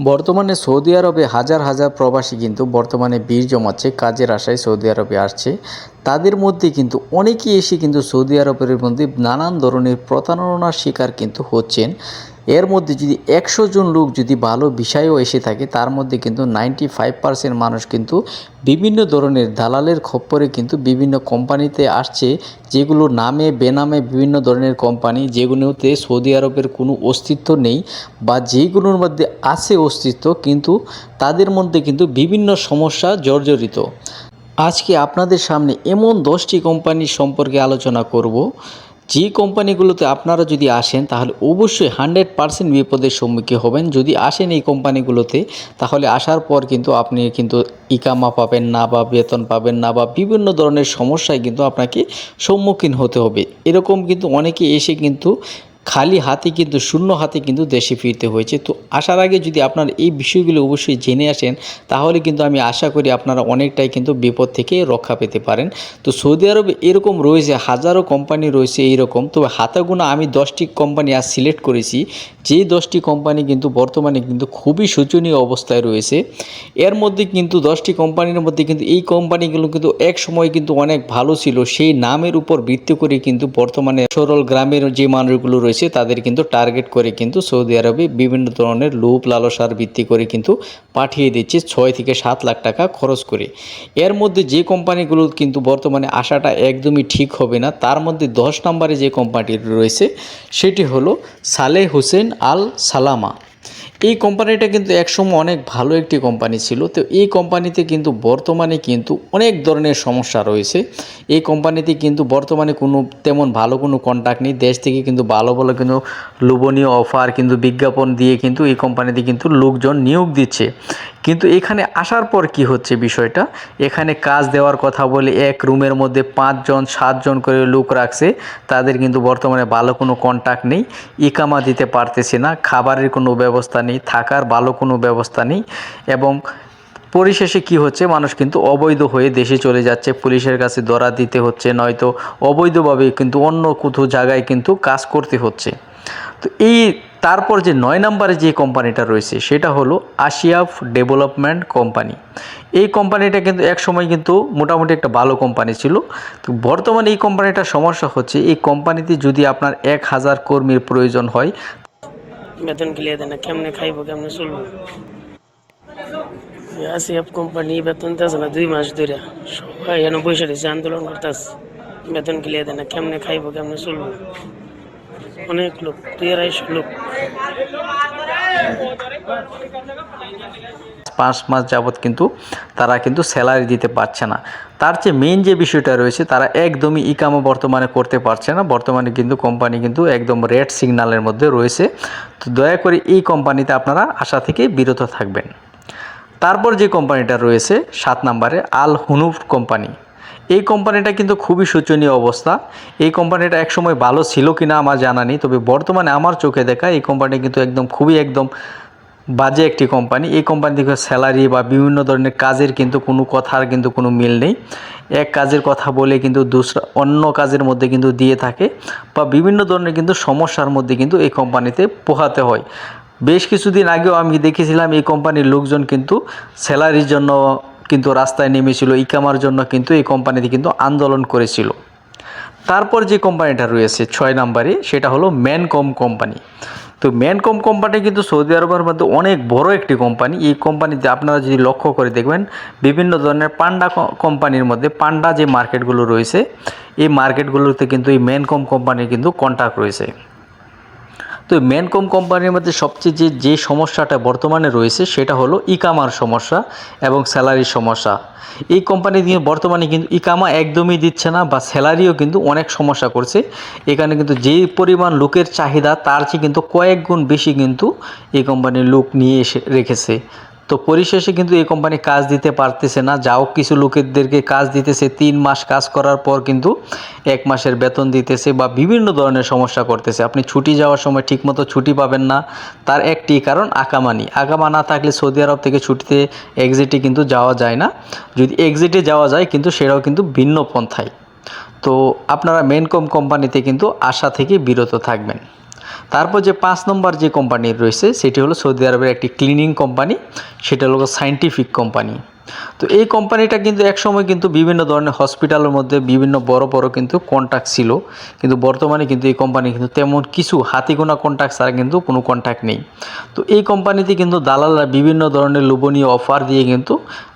বর্তমানে সৌদি আরবে হাজার হাজার প্রবাসী কিন্তু বর্তমানে বীর জমাচ্ছে, কাজের আশায় সৌদি আরবে আসছে। তাদের মধ্যে কিন্তু অনেকেই এসে কিন্তু সৌদি আরবের মধ্যে নানান ধরনের প্রতারণার শিকার কিন্তু হচ্ছেন। এর মধ্যে যদি একশো জন লোক যদি ভালো বিষয়ও এসে থাকে, তার মধ্যে কিন্তু নাইনটি ফাইভ পার্সেন্ট মানুষ কিন্তু বিভিন্ন ধরনের দালালের খপ্পরে কিন্তু বিভিন্ন কোম্পানিতে আসছে, যেগুলো নামে বেনামে বিভিন্ন ধরনের কোম্পানি, যেগুলোতে সৌদি আরবের কোনো অস্তিত্ব নেই বা যেগুলোর মধ্যে আছে অস্তিত্ব, কিন্তু তাদের মধ্যে কিন্তু বিভিন্ন সমস্যা জর্জরিত। আজকে আপনাদের সামনে এমন দশটি কোম্পানির সম্পর্কে আলোচনা করব। যে কোম্পানিগুলোতে আপনারা যদি আসেন, তাহলে অবশ্যই হান্ড্রেড পারসেন্ট বিপদের সম্মুখীন হবেন। যদি আসেন এই কোম্পানিগুলোতে, তাহলে আসার পর কিন্তু আপনি কিন্তু ইকামা পাবেন না বা বেতন পাবেন না বা বিভিন্ন ধরনের সমস্যায় কিন্তু আপনাকে সম্মুখীন হতে হবে। এরকম কিন্তু অনেকে এসে কিন্তু খালি হাতে কিন্তু, শূন্য হাতে কিন্তু দেশে ফিরতে হয়েছে। তো আসার আগে যদি আপনার এই বিষয়গুলো অবশ্যই জেনে আসেন, তাহলে কিন্তু আমি আশা করি আপনারা অনেকটাই কিন্তু বিপদ থেকে রক্ষা পেতে পারেন। তো সৌদি আরবে এরকম রয়েছে, হাজারো কোম্পানি রয়েছে এইরকম। তবে হাতাগুনা আমি দশটি কোম্পানি আজ সিলেক্ট করেছি। যে দশটি কোম্পানি কিন্তু বর্তমানে কিন্তু খুবই শোচনীয় অবস্থায় রয়েছে। এর মধ্যে কিন্তু দশটি কোম্পানির মধ্যে কিন্তু এই কোম্পানিগুলো কিন্তু এক সময় কিন্তু অনেক ভালো ছিল। সেই নামের উপর ভিত্তি করে কিন্তু বর্তমানে সরল গ্রামের যে মানুষগুলো রয়েছে তাদের কিন্তু টার্গেট করে কিন্তু সৌদি আরবে বিভিন্ন ধরনের লোভ লালসার ভিত্তি করে কিন্তু পাঠিয়ে দিচ্ছে ছয় থেকে সাত লাখ টাকা খরচ করে। এর মধ্যে যে কোম্পানিগুলো কিন্তু বর্তমানে আসাটা একদমই ঠিক হবে না, তার মধ্যে দশ নম্বরে যে কোম্পানিটি রয়েছে, সেটি হলো সালে হোসেন আল সালামা এই কোম্পানিটা কিন্তু একসময় অনেক ভালো একটি কোম্পানি ছিল। তো এই কোম্পানিতে কিন্তু বর্তমানে কিন্তু অনেক ধরনের সমস্যা রয়েছে। এই কোম্পানিতে কিন্তু বর্তমানে কোনো তেমন ভালো কোনো কন্ট্যাক্ট নেই। দেশ থেকে কিন্তু ভালো ভালো কিন্তু লোভনীয় অফার কিন্তু বিজ্ঞাপন দিয়ে কিন্তু এই কোম্পানিতে কিন্তু লোকজন নিয়োগ দিচ্ছে। কিন্তু এখানে আসার পর কি হচ্ছে বিষয়টা? এখানে কাজ দেওয়ার কথা বলে এক রুমের মধ্যে পাঁচজন, সাতজন করে লোক রাখছে। তাদের কিন্তু বর্তমানে ভালো কোনো কন্ট্যাক্ট নেই। ইকামা দিতে পারতেছে না। খাবারের কোনো ব্যবস্থা নেই। থাকার ভালো কোনো ব্যবস্থা নেই এবং পরিশেষে কি হচ্ছে, মানুষ কিন্তু অবৈধ হয়ে দেশে চলে যাচ্ছে, পুলিশের কাছে ধরা দিতে হচ্ছে, নয়তো অবৈধভাবে কিন্তু অন্য কোথাও জায়গায় কিন্তু কাজ করতে হচ্ছে। তো এই তারপর যে নয় নম্বরে যে কোম্পানিটা রয়েছে, সেটা হলো আশিয়াফ ডেভেলপমেন্ট কোম্পানি এই কোম্পানিটা কিন্তু এক সময় কিন্তু মোটামুটি একটা ভালো কোম্পানি ছিল। তো বর্তমানে এই কোম্পানিটার সমস্যা হচ্ছে, এই কোম্পানিতে যদি আপনার এক হাজার কর্মীর প্রয়োজন হয় বেতন ক্লিয়ার দেয় না কেমনে খাইবো কেমনে চলবো আসি আপ কোম্পানি বেতন দিতেছে না দুই মাস ধরে সবাই এনে বসে রয়েছে আন্দোলন করতেছে বেতন ক্লিয়ার দেয় না কেমনে খাইবো কেমনে চলবো অনেক লোক দুই আড়াইশো লোক পাঁচ মাস যাবৎ কিন্তু তারা কিন্তু স্যালারি দিতে পারছে না। তার চেয়ে মেইন যে বিষয়টা রয়েছে, তারা একদমই ইকামা বর্তমানে করতে পারছে না। বর্তমানে কিন্তু কোম্পানি কিন্তু একদম রেড সিগন্যালের মধ্যে রয়েছে। তো দয়া করে এই কোম্পানিতে আপনারা আশা থেকে বিরত থাকবেন। তারপর যে কোম্পানিটা রয়েছে, সাত নম্বরে আল হুনুফ কোম্পানি এই কোম্পানিটা কিন্তু খুবই শোচনীয় অবস্থা। এই কোম্পানিটা একসময় ভালো ছিল কি না আমার জানা নেই, তবে বর্তমানে আমার চোখে দেখা এই কোম্পানি কিন্তু একদম খুবই একদম বাজে একটি কোম্পানি এই কোম্পানি থেকে স্যালারি বা বিভিন্ন ধরনের কাজের কিন্তু কোনো কথার কিন্তু কোনো মিল নেই। এক কাজের কথা বলে কিন্তু দুসরা, অন্য কাজের মধ্যে কিন্তু দিয়ে থাকে বা বিভিন্ন ধরনের কিন্তু সমস্যার মধ্যে কিন্তু এই কোম্পানিতে পোহাতে হয়। বেশ কিছুদিন আগেও আমি দেখেছিলাম এই কোম্পানির লোকজন কিন্তু স্যালারির জন্য কিন্তু রাস্তায় নেমেছিল, ইকামার জন্য কিন্তু এই কোম্পানিতে কিন্তু আন্দোলন করেছিল। তারপর যে কোম্পানিটা রয়েছে ছয় নম্বরে, সেটা হলো ম্যানকম কোম্পানি তো ম্যানকম কোম্পানি কিন্তু সৌদি আরবের মধ্যে অনেক বড় একটি কোম্পানি এই কোম্পানিতে আপনারা যদি লক্ষ্য করে দেখবেন, বিভিন্ন ধরনের পান্ডা কোম্পানির মধ্যে পান্ডা যে মার্কেটগুলো রয়েছে, এই মার্কেটগুলোতে কিন্তু এই ম্যানকম কোম্পানির কিন্তু কন্ট্যাক্ট রয়েছে। তো ম্যানকম কোম্পানির মধ্যে সবচেয়ে যে যে সমস্যাটা বর্তমানে রয়েছে সেটা হলো ইকামার সমস্যা এবং স্যালারির সমস্যা। এই কোম্পানি দিয়ে বর্তমানে কিন্তু ইকামা একদমই দিচ্ছে না বা স্যালারিও কিন্তু অনেক সমস্যা করছে। এখানে কিন্তু যে পরিমাণ লোকের চাহিদা, তার চেয়ে কিন্তু কয়েক গুণ বেশি কিন্তু এই কোম্পানির লোক নিয়ে এসে রেখেছে। তো পরিশেষে কিন্তু এই কোম্পানি কাজ দিতে পারতেছে না। যাও, কিছু লোকেদেরকে কাজ দিতেছে, তিন মাস কাজ করার পর কিন্তু এক মাসের বেতন দিতেছে বা বিভিন্ন ধরনের সমস্যা করতেছে। আপনি ছুটি যাওয়ার সময় ঠিকমতো ছুটি পাবেন না। তার একটি কারণ, আকামানি। আকামা না থাকলে সৌদি আরব থেকে ছুটিতে এক্সিটে কিন্তু যাওয়া যায় না। যদি এক্সিটে যাওয়া যায়, কিন্তু সেটাও কিন্তু ভিন্ন পন্থায়। তো আপনারা মেনকম কোম্পানিতে কিন্তু আশা থেকে বিরত থাকবেন। তারপর যে পাঁচ নম্বর যে কোম্পানি রয়েছে, সেটি হলো সৌদি আরবের একটি ক্লিনিং কোম্পানি সেটা হলো সাইন্টিফিক কোম্পানি তো এই কোম্পানিটা কিন্তু একসময় কিন্তু বিভিন্ন ধরনের হসপিটালের মধ্যে বিভিন্ন বড় বড় কিন্তু কন্ট্যাক্ট ছিল। কিন্তু বর্তমানে কিন্তু এই কোম্পানি কিন্তু তেমন কিছু হাতি গোনা কন্ট্যাক্ট ছাড়া কিন্তু কোনো কন্ট্যাক্ট নেই। তো এই কোম্পানিতে কিন্তু দালালরা বিভিন্ন ধরনের লোভনীয় অফার দিয়ে কিন্তু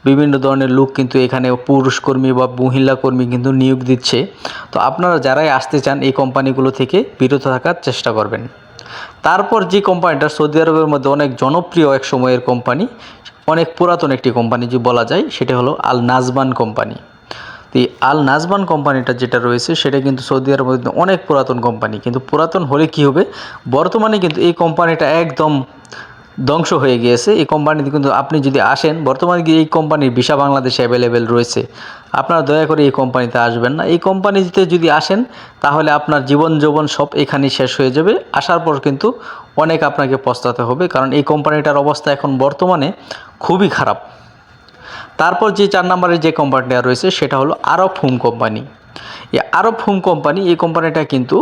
বিভিন্ন ধরনের লোক কিন্তু এখানে পুরুষ কর্মী বা মহিলা কর্মী কিন্তু নিয়োগ দিচ্ছে। তো আপনারা যারাই আসতে চান এই কোম্পানিগুলো থেকে বিরত থাকার চেষ্টা করবেন। তারপর যে কোম্পানিটা সৌদি আরবের মধ্যে অনেক জনপ্রিয় এক সময়ের কোম্পানি অনেক পুরাতন একটি কোম্পানি, যে বলা যায়, সেটা হলো আল নাজবান কোম্পানি। তো এই আল নাজবান কোম্পানিটা যেটা রয়েছে, সেটা কিন্তু সৌদি আরবের অনেক পুরাতন কোম্পানি। কিন্তু পুরাতন হলে কি হবে? বর্তমানে কিন্তু এই কোম্পানিটা একদম ধ্বংস হয়ে গিয়েছে। এই কোম্পানিতে কিন্তু আপনি যদি আসেন, বর্তমানে এই কোম্পানির ভিসা বাংলাদেশে অ্যাভেলেবেল রয়েছে। আপনারা দয়া করে এই কোম্পানিতে আসবেন না। এই কোম্পানিতে যদি আসেন, তাহলে আপনার জীবন যৌবন সব এখানেই শেষ হয়ে যাবে। আসার পর কিন্তু অনেক আপনাকে পস্তাতে হবে, কারণ এই কোম্পানিটার অবস্থা এখন বর্তমানে খুবই খারাপ। তারপর যে চার নম্বরে যে কোম্পানিটা রয়েছে, সেটা হলো আরব হোম কোম্পানি। এই আরব হোম কোম্পানি, এই কোম্পানিটা কিন্তু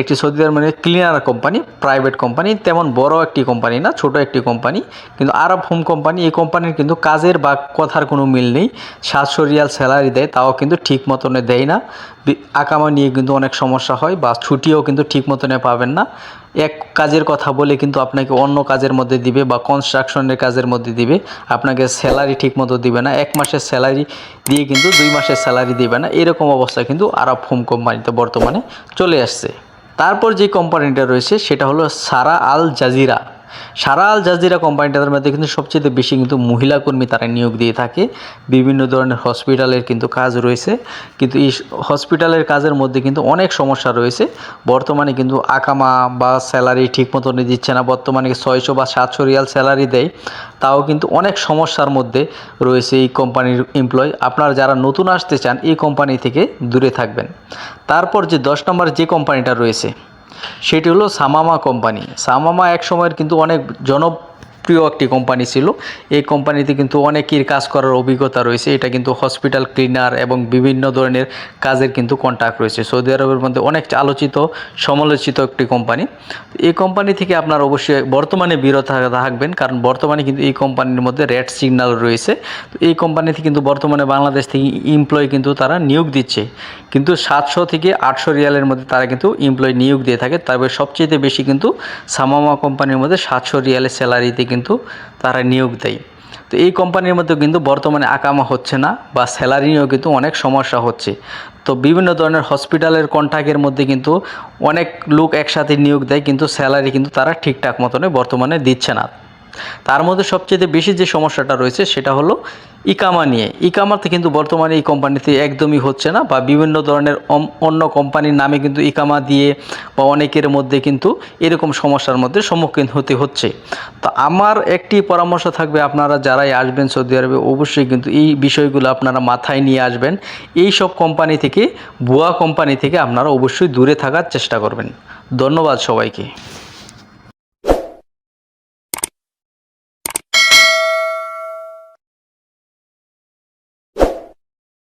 একটি সৌদি আরবের ক্লিনার কোম্পানি প্রাইভেট কোম্পানি তেমন বড় একটি কোম্পানি না, ছোট একটি কোম্পানি কিন্তু আরব হোম কোম্পানি এই কোম্পানির কিন্তু কাজের বা কথার কোনো মিল নেই। সাতশো স্যালারি দেয়, তাও কিন্তু ঠিক মতনে দেয় না। আকামা নিয়ে কিন্তু অনেক সমস্যা হয় বা ছুটিও কিন্তু ঠিক মতনে পাবেন না। এক কাজের কথা বলে কিন্তু আপনাকে অন্য কাজের মধ্যে দিবে বা কনস্ট্রাকশনের কাজের মধ্যে দিবে। আপনাকে স্যালারি ঠিক মতো দিবে না। এক মাসের স্যালারি দিয়ে কিন্তু দুই মাসের স্যালারি দিবে না। এরকম অবস্থা কিন্তু আরব হোম কোম্পানিতে বর্তমানে চলে আসছে। তারপর যে কোম্পানিটা রয়েছে সেটা হলো সারা আল জাজিরা সারা আল জাজিরা কোম্পানিটার মধ্যে কিন্তু সবচেয়ে বেশি কিন্তু মহিলা কর্মী তারা নিয়োগ দিয়ে থাকে। বিভিন্ন ধরনের হসপিটালের কিন্তু কাজ রয়েছে। কিন্তু এই হসপিটালের কাজের মধ্যে কিন্তু অনেক সমস্যা রয়েছে। বর্তমানে কিন্তু আকামা বা স্যালারি ঠিক মতো দিচ্ছে না। বর্তমানে ছয়শো বা সাতশো রিয়াল স্যালারি দেয়। তাও কিন্তু অনেক সমস্যার মধ্যে রয়েছে এই কোম্পানির এমপ্লয় আপনারা যারা নতুন আসতে চান, এই কোম্পানি থেকে দূরে থাকবেন। তারপর যে দশ নম্বর যে কোম্পানিটা রয়েছে সেটি হলো সামামা কোম্পানি। সামামা এক সময়ের কিন্তু অনেক জনপ্রিয় একটি কোম্পানি ছিল। এই কোম্পানিতে কিন্তু অনেকের কাজ করার অভিজ্ঞতা রয়েছে। এটা কিন্তু হসপিটাল ক্লিনার এবং বিভিন্ন ধরনের কাজের কিন্তু কন্ট্যাক্ট রয়েছে। সৌদি আরবের মধ্যে অনেক আলোচিত, সমালোচিত একটি কোম্পানি এই কোম্পানি থেকে আপনার অবশ্যই বর্তমানে বিরত থাকবেন। কারণ বর্তমানে কিন্তু এই কোম্পানির মধ্যে রেড সিগন্যাল রয়েছে। তো এই কোম্পানিতে কিন্তু বর্তমানে বাংলাদেশ থেকে এমপ্লয় কিন্তু তারা নিয়োগ দিচ্ছে। কিন্তু সাতশো থেকে আটশো রিয়ালের মধ্যে তারা কিন্তু এমপ্লয় নিয়োগ দিয়ে থাকে। তবে সবচেয়ে বেশি কিন্তু সামামা কোম্পানির মধ্যে সাতশো রিয়ালের স্যালারিতে কিন্তু তারা নিয়োগ দেয়। তো এই কোম্পানির মধ্যে কিন্তু বর্তমানে আকামা হচ্ছে না বা স্যালারি নিয়েও কিন্তু অনেক সমস্যা হচ্ছে। তো বিভিন্ন ধরনের হসপিটালের কন্ট্রাক্টের মধ্যে কিন্তু অনেক লোক একসাথে নিয়োগ দেয়, কিন্তু স্যালারি কিন্তু তারা ঠিকঠাক মতনে বর্তমানে দিচ্ছে না। তার মধ্যে সবচেয়ে বেশি যে সমস্যাটা রয়েছে সেটা হলো ইকামা নিয়ে। ইকামাতে কিন্তু বর্তমানে এই কোম্পানিতে একদমই হচ্ছে না বা বিভিন্ন ধরনের অন্য কোম্পানির নামে কিন্তু ইকামা দিয়ে বা অনেকের মধ্যে কিন্তু এরকম সমস্যার মধ্যে সম্মুখীন হতে হচ্ছে। তো আমার একটি পরামর্শ থাকবে, আপনারা যারাই আসবেন সৌদি আরবে, অবশ্যই কিন্তু এই বিষয়গুলো আপনারা মাথায় নিয়ে আসবেন। এই সব কোম্পানি থেকে, ভুয়া কোম্পানি থেকে আপনারা অবশ্যই দূরে থাকার চেষ্টা করবেন। ধন্যবাদ সবাইকে।